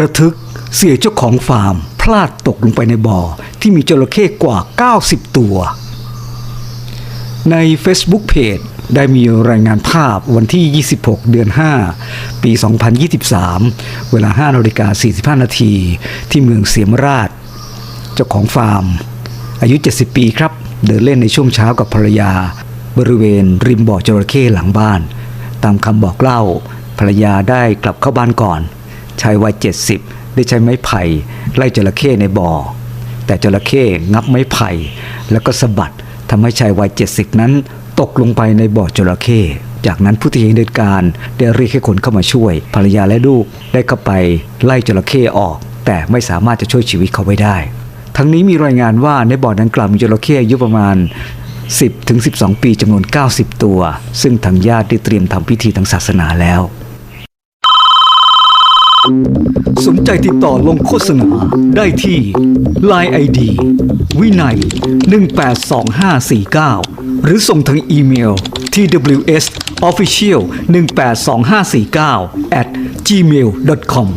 ระทึกเสียเจ้าของฟาร์ม พลาดตกลงไปในบ่อ ที่มีจระเข้กว่า 90 ตัว ใน Facebook Page ได้มีรายงานภาพวันที่ 26 เดือน 5 ปี 2023 เวลา5นาฬิกา45 นาที ที่เมืองเสียมราช เจ้าของฟาร์ม อายุ 70 ปีครับ เดินเล่นในช่วงเช้ากับภรรยา บริเวณริมบ่อจระเข้หลังบ้าน ตามคำบอกเล่า ภรรยาได้กลับเข้าบ้านก่อน ชายวัย 70 ได้ใช้ไม้ไผ่ไล่จระเข้ในบ่อ แต่จระเข้งับไม้ไผ่แล้วก็สะบัดทำให้ชายวัย 70 นั้น ตกลงไปในบ่อจระเข้จากนั้นผู้ที่เห็นเหตุการณ์ได้เรียกให้คนเข้ามาช่วย ภรรยาและลูกได้เข้าไปไล่จระเข้ออก แต่ไม่สามารถจะช่วยชีวิตเขาไว้ได้ ทั้งนี้มีรายงานว่าในบ่อดังกล่าวมีจระเข้อายุประมาณ 10ถึง12 ปีจำนวน 90 ตัว ซึ่งทางญาติได้เตรียมทำพิธีทางศาสนาแล้ว สนใจติดต่อลงโฆษณาได้ที่ Line ID วินัย 182549 หรือส่งทางอีเมล tws official 182549 at gmail.com